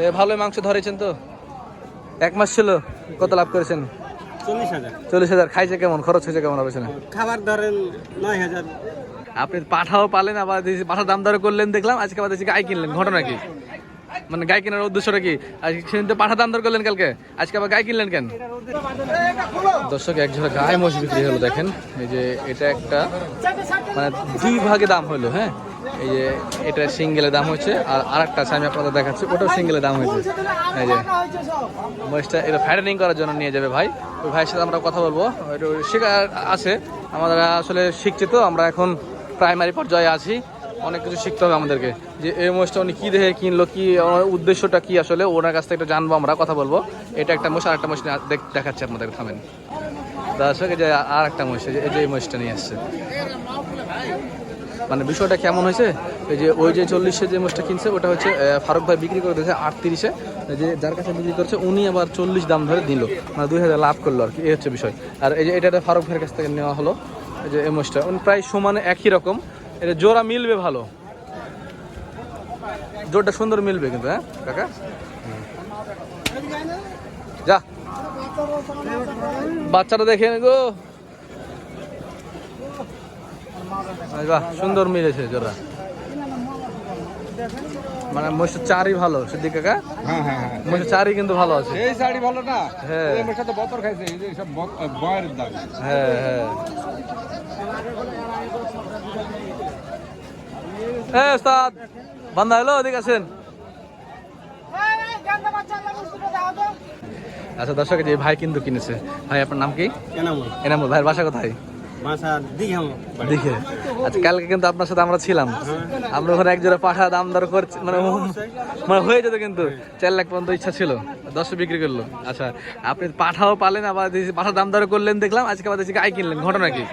এ, ভালোই মাংস ধরেছেন তো? এক মাস ছিল কত লাভ করেছেন? চল্লিশ হাজার। খাইছে কেমন? খরচ হয়েছে কেমন হবে খাবার ধরেন নয় হাজার। আপনি পাঠাও পালেন আবার পাঠার দাম দর করলেন দেখলাম আজকে আবার দেখছি গাই কিনলেন ঘটনা কি? মানে গাই কেনার উদ্দেশ্যটা কি? আজকে সেদিন তো পাঠা দাম দর করলেন কালকে আজকে আবার গাই কিনলেন কেন? দর্শক এক ঝোড়া গায়ে মোষ বিক্রি হলো দেখেন এই যে এটা একটা মানে দুই ভাগে দাম হলো হ্যাঁ? এই যে এটা সিঙ্গেলের দাম হচ্ছে, আর আরেকটা আছে, আমি আপনাদের দেখাচ্ছি, ওটাও সিঙ্গেলের দাম হয়েছে। এই যে মহিষটা এটা ফ্যাটেনিং করার জন্য নিয়ে যাবে ভাই। ওই ভাইয়ের সাথে আমরা কথা বলব। একটু শেখার আছে আমরা আসলে শিখছি তো, আমরা এখন প্রাইমারি পর্যায়ে আছি। অনেক কিছু শিখতে হবে আমাদেরকে। যে এই মহিষটা উনি কী দেখে কিনলো, কি উদ্দেশ্যটা কি আসলে, ওনার কাছ থেকে একটু জানব আমরা, কথা বলব। এটা একটা মহিষ আর একটা দেখ- দেখাচ্ছি আপনাদের, থামেন। দর্শক যে আর একটা মহিষ, এই যে- এই মহিষটা নিয়ে আসছে। মানে বিষয়টা কেমন হয়েছে? এই যে ওই যে চল্লিশে যে মোষটা কিনছে, ওটা হচ্ছে ফারুক ভাই বিক্রি করে দিয়েছে আটত্রিশে। যে যার কাছে বিক্রি করছে, উনি আবার চল্লিশ দাম ধরে দিল। মানে দুই হাজার লাভ করল আর কি, এই হচ্ছে বিষয়। আর এই যে এটা ফারুক ভাইয়ের কাছ থেকে নেওয়া হলো, এই যে এই মোষটা। প্রায় সমানে একই রকম। এটা জোড়া মিলবে ভালো। জোরটা সুন্দর মিলবে কিন্তু হ্যাঁ কাকা? যা। বাচ্চাটা দেখে গো। বাহ সুন্দর মিলেছে জোড়া। মানে মহিষের চারই ভালো সিদ্দিক কাকা? হ্যাঁ হ্যাঁ হ্যাঁ। মহিষের চারই কিন্তু ভালো আছে। এই শাড়ি ভালো না? হ্যাঁ। এই মেয়ের সাথে বতর খাইছে এই সব বয়ের দাম হ্যাঁ হ্যাঁ। হ্যাঁ ওস্তাদ বান্দা হলো ওদিকে আছেন আচ্ছা দর্শক এই যে ভাই কিন্তু কিনেছে। ভাই আপনার নাম কি? এনামুল। এনামুল ভাইয়ের বাসা কোথায়? দেখে আচ্ছা কালকে কিন্তু আপনার সাথে আমরা ছিলাম। আমরা ওখানে এক জোড়া পাঠা দাম দর করছি মানে মানে হয়ে যেত কিন্তু। চার লাখ পর্যন্ত ইচ্ছা ছিল। দশে বিক্রি করল। আচ্ছা আপনি পাঠাও পালেন আবার পাঠার দাম দর করলেন দেখলাম আজকে আবার দেখছি গাই কিনলেন। ঘটনা কি?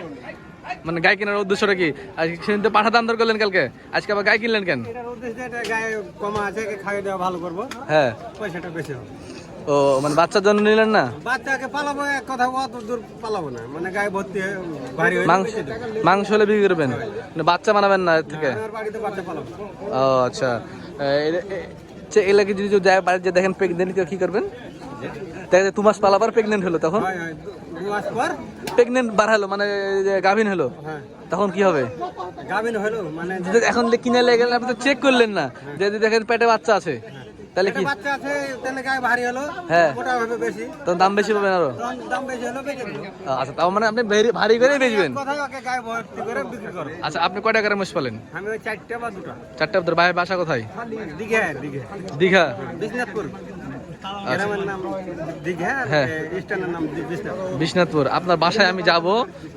মানে গাই কেনার উদ্দেশ্যটা কি? আজকে সেদিন তো পাঠা দাম দর করলেন কালকে। আজকে আবার গাই কিনলেন কেন? এটা গায়ে কমা আছে খাইয়ে দেওয়া ভালো করব। হ্যাঁ। পয়সাটা বেশি হবে। ও মানে বাচ্চার জন্য নিলেন না? বাচ্চাকে পালাবো এক কথা অত দূর পালাবো না। মানে গায়ে ভর্তি ভারী মাংস মাংস হলে বিক্রি করবেন? মানে বাচ্চা বানাবেন না এর থেকে? বাড়িতে বাচ্চা পালাবো। ও আচ্ছা। এলাকে যদি বাড়িতে দেখেন প্রেগনেন্ট কি করবেন? দেখা দু মাস পালাবার প্রেগনেন্ট হলো তখন। হয় হয় প্রেগনেন্ট বাড়ালো মানে গাভিন হলো। হ্যাঁ। তখন কি হবে? গাভিন হলো মানে এখন কিনে লেগে গেলেন আপনি তো চেক করলেন না। যে যদি দেখেন পেটে বাচ্চা আছে। তাহলে কি? বাচ্চা আছে তাহলে গায়ে ভারী হলো হ্যাঁ। ওটা হবে বেশি। তো দাম বেশি পাবেন আরও? দাম বেশি হলো আচ্ছা তাও মানে আপনি ভারী- করে বেচবেন? গায়ে ভর্তি করে বিক্রি করো আচ্ছা আপনি কয় করে মোষ পালেন? আমি ওই চারটা বা দুটো। চারটা ভাইয়ের বাসা কোথায়? দিঘা দিঘা দিঘা? বিশ্বনাথপুর। বিশ্বনাথপুর আপনার বাসায় আমি যাব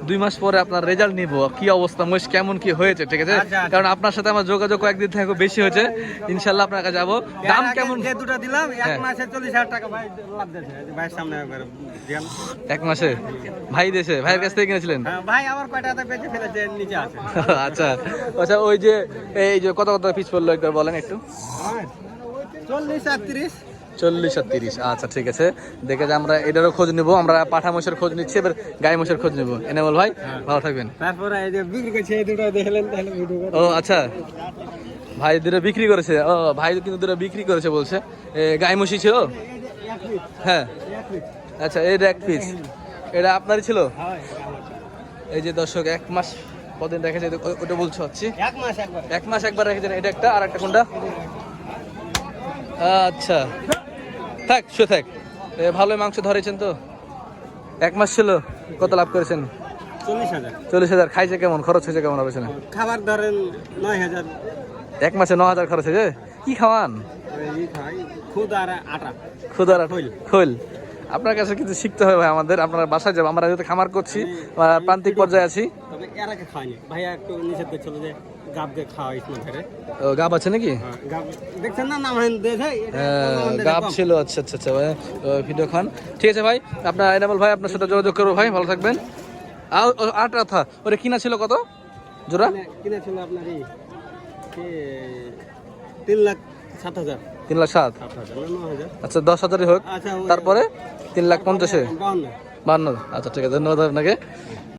দুই মাস পরে আপনার রেজাল্ট নিব কি অবস্থা মোষ কেমন কি হয়েছে ঠিক আছে? আচ্ছা, আচ্ছা। কারণ আপনার সাথে আমার যোগাযোগ কয়েকদিন থেকে বেশি হয়েছে। ইনশাল্লাহ আপনার কাছে যাব। দাম কেমন? দুটো দিলাম এক হ্যাঁ। মাসে চল্লিশ হাজার টাকা ভাই ভাইয়ের সামনে এক মাসে? ভাই দেশে? ভাইয়ের কাছ থেকে কিনেছিলেন? হ্যাঁ, ভাই আমার কয়টাতে বেঁচে ফেলেছে নিচে আছে। আচ্ছা। আচ্ছা ওই যে এই যে কত কত পিস পড়ল একবার বলেন একটু। চল্লিশ আর তিরিশ চল্লিশ আর তিরিশ। আচ্ছা ঠিক আছে। দেখে যে আমরা এটারও খোঁজ নিব আমরা পাঠা মোষের খোঁজ নিচ্ছি এবার গাই মোষের খোঁজ নিব। এনেমল ভাই ভালো থাকবেন। ও আচ্ছা। ভাই দুটো বিক্রি করেছে। ও ভাই কিন্তু দুটো বিক্রি করেছে বলছে। গাই মশি ছিল? হ্যাঁ। আচ্ছা এটা এক পিস এটা আপনারই ছিল? এই যে দর্শক এক মাস কদিন রেখেছে ওটা বলছো হচ্ছে। এক মাস একবার। এক মাস একবার রেখেছেন। এটা একটা আর একটা কোনটা? আচ্ছা। থাক শো থাক। ভালোই মাংস ধরেছেন তো। এক মাস ছিল কত লাভ করেছেন? চল্লিশ হাজার। খাইছে কেমন? খরচ হয়েছে কেমন হবে খাবার ধরেন নয় হাজার। এক মাসে ন হাজার খরচ হয়েছে? কি খাওয়ান? খুদার খোল। আপনার কাছে কিছু শিখতে হবে ভাই আমাদের? আপনার বাসায় যাব আমরা যেহেতু খামার করছি প্রান্তিক পর্যায়ে আছি। তবে এর আগে খাওয়ানি ভাইয়া একটু নিষেধ করছিল যে খাওয়া ও, গাব আছে নাকি? গাব দেখছেন না? নাম হ্যাঁ, গাব ছিল আচ্ছা আচ্ছা আচ্ছা ভাই ভিডিও খান। ঠিক আছে ভাই আপনার এনামল ভাই আপনার সাথে যোগাযোগ করব ভাই ভালো থাকবেন। আর আরেকটা কথা ওরে কিনা ছিল কত? জোড়া? কিনেছিল আপনার এই তিন লাখ সাত হাজার। তিন লাখ সাত? আচ্ছা দশ হাজারই হোক। আচ্ছা তারপরে তিন লাখ পঞ্চাশে? বান্ন আচ্ছা ঠিক আছে ধন্যবাদ আপনাকে।